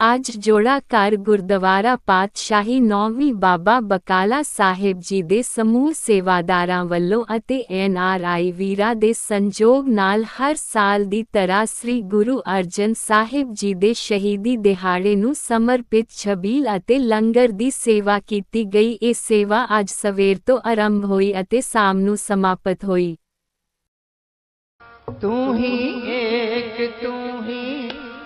ਅੱਜ ਜੋੜਾ ਘਰ ਗੁਰਦੁਆਰਾ ਪਾਤਸ਼ਾਹੀ ਨੌਵੀਂ ਬਾਬਾ ਬਕਾਲਾ ਸਾਹਿਬ ਜੀ ਦੇ ਸਮੂਹ ਸੇਵਾਦਾਰਾਂ ਵੱਲੋਂ ਅਤੇ ਐਨਆਰਆਈ ਵੀਰਾਂ ਦੇ ਸੰਯੋਗ ਨਾਲ ਹਰ ਸਾਲ ਦੀ ਤਰ੍ਹਾਂ ਸ੍ਰੀ ਗੁਰੂ ਅਰਜਨ ਸਾਹਿਬ ਜੀ ਦੇ ਸ਼ਹੀਦੀ ਦਿਹਾੜੇ ਨੂੰ ਸਮਰਪਿਤ ਛਬੀਲ ਅਤੇ ਲੰਗਰ ਦੀ ਸੇਵਾ ਕੀਤੀ ਗਈ ਇਹ ਸੇਵਾ ਅੱਜ ਸਵੇਰ ਤੋਂ ਆਰੰਭ ਹੋਈ ਅਤੇ ਸ਼ਾਮ ਨੂੰ ਸਮਾਪਤ ਹੋਈ ਤੂੰ ਹੀ ਏਕ ਤੂੰ ਹੀ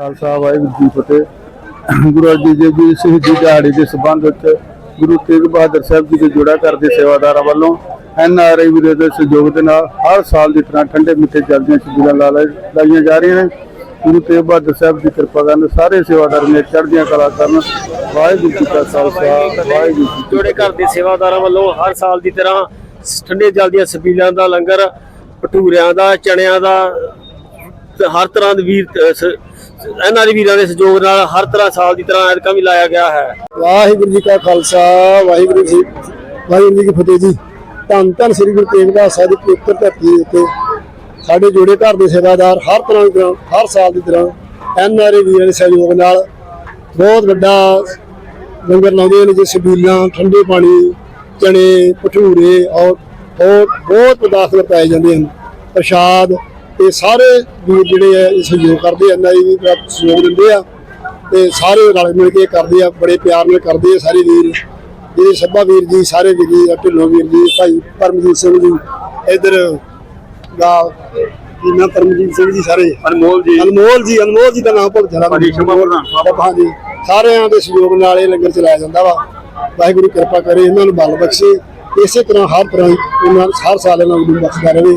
ਖਾਲਸਾ, ਵਾਹਿਗੁਰੂ ਜੀ ਫਤਿਹ। ਗੁਰੂ ਅਰਜਨ ਦੇਵ ਜੀ ਸ਼ਹੀਦੀ ਦਿਹਾੜੇ ਦੇ ਸਬੰਧ ਵਿੱਚ ਗੁਰੂ ਤੇਗ ਬਹਾਦਰ ਸਾਹਿਬ ਜੀ ਦੇ ਜੋੜਾ ਘਰ ਸੇਵਾਦਾਰਾਂ ਵੱਲੋਂ ਐਨ ਆਰ ਆਈ ਵੀਰੇ ਦੇ ਸਹਿਯੋਗ ਦੇ ਨਾਲ ਹਰ ਸਾਲ ਦੀ ਤਰ੍ਹਾਂ ਠੰਡੇ ਮਿੱਠੇ ਚੱਲਦੀਆਂ ਛਬੀਲਾਂ ਲਾ ਲਾਈਆਂ ਜਾ ਰਹੀਆਂ ਨੇ। ਗੁਰੂ ਤੇਗ ਬਹਾਦਰ ਸਾਹਿਬ ਦੀ ਕਿਰਪਾ ਕਰਨ ਸਾਰੇ ਸੇਵਾਦਾਰ ਨੇ ਚੜ੍ਹਦੀਆਂ ਕਲਾ ਕਰਨ। ਵਾਹਿਗੁਰੂ ਜੀ ਕਾ ਖਾਲਸਾ, ਵਾਹਿਗੁਰੂ ਜੀ ਕੀ ਜੋੜੇ ਘਰ ਦੇ ਸੇਵਾਦਾਰਾਂ ਵੱਲੋਂ ਹਰ ਸਾਲ ਦੀ ਤਰ੍ਹਾਂ ਠੰਡੇ ਜਲ ਦੀਆਂ ਸਬੀਲਾਂ ਦਾ ਲੰਗਰ, ਭਟੂਰਿਆਂ ਦਾ, ਚਣਿਆਂ ਦਾ ਹਰ ਤਰ੍ਹਾਂ ਦੇ ਵੀਰ ਇਹਨਾਂ ਦੇ ਵੀਰਾਂ ਦੇ ਸਹਿਯੋਗ ਨਾਲ ਹਰ ਤਰ੍ਹਾਂ ਸਾਲ ਦੀ ਤਰ੍ਹਾਂ ਐਤਕਾਂ ਵੀ ਲਾਇਆ ਗਿਆ ਹੈ। ਵਾਹਿਗੁਰੂ ਜੀ ਕਾ ਖਾਲਸਾ, ਵਾਹਿਗੁਰੂ ਜੀ ਵਾਹਿਗੁਰੂ ਜੀ ਕੀ ਫਤਿਹ ਜੀ। ਧੰਨ ਧੰਨ ਸ੍ਰੀ ਗੁਰੂ ਤੇਗ ਸਾਹਿਬ ਦੀ ਪਵਿੱਤਰ ਧਰਤੀ ਉੱਤੇ ਸਾਡੇ ਜੋੜੇ ਘਰ ਦੇ ਸੇਵਾਦਾਰ ਹਰ ਤਰ੍ਹਾਂ ਦੀ ਤਰ੍ਹਾਂ, ਹਰ ਸਾਲ ਦੀ ਤਰ੍ਹਾਂ ਐਨ ਆਰ ਵੀਰਾਂ ਦੇ ਸਹਿਯੋਗ ਨਾਲ ਬਹੁਤ ਵੱਡਾ ਲੰਗਰ ਲਾਉਂਦੇ ਨੇ ਜੇ ਛਬੀਲਾਂ ਠੰਡੇ ਪਾਣੀ ਚਣੇ ਭਟੂਰੇ ਔਰ ਹੋਰ ਬਹੁਤ ਪਦਾਰਥ ਪਾਏ ਜਾਂਦੇ ਹਨ। ਪ੍ਰਸ਼ਾਦ ਤੇ ਸਾਰੇ ਵੀਰ ਜਿਹੜੇ ਆ ਇਹ ਸਹਿਯੋਗ ਕਰਦੇ ਐਨ ਆਰ ਏ ਵੀ ਸਹਿਯੋਗ ਦਿੰਦੇ ਆ ਤੇ ਸਾਰੇ ਰਲ ਮਿਲ ਕੇ ਕਰਦੇ ਆ ਬੜੇ ਪਿਆਰ ਨਾਲ ਕਰਦੇ ਆ ਸਾਰੇ ਵੀਰ। ਜਿਹੜੇ ਸੱਭਾ ਵੀਰ ਜੀ ਸਾਰੇ ਵੀਰ ਜੀ ਢਿੱਲੋਂ ਵੀਰ ਜੀ ਭਾਈ ਪਰਮਜੀਤ ਸਿੰਘ ਜੀ ਇਧਰ ਕੀ ਨਾਮ ਪਰਮਜੀਤ ਸਿੰਘ ਜੀ ਸਾਰੇ। ਅਨਮੋਲ ਜੀ। ਅਨਮੋਲ ਜੀ ਅਨਮੋਲ ਜੀ ਦਾ ਨਾਮ ਭੁੱਲ ਜਾਣਾ। ਹਾਂਜੀ, ਸ਼ੋਭਾ ਪ੍ਰਧਾਨ। ਹਾਂਜੀ ਸਾਰਿਆਂ ਦੇ ਸਹਿਯੋਗ ਨਾਲ ਇਹ ਲੰਗਰ ਚਲਾਇਆ ਜਾਂਦਾ ਵਾ। ਵਾਹਿਗੁਰੂ ਕਿਰਪਾ ਕਰੇ ਇਹਨਾਂ ਨੂੰ ਬਲ ਬਖਸ਼ੇ। ਇਸੇ ਤਰ੍ਹਾਂ ਹਰ ਤਰ੍ਹਾਂ ਇਹਨਾਂ ਹਰ ਸਾਲ ਇਹਨਾਂ ਨੂੰ ਬਖਸ਼ਦਾ ਰਹੇ।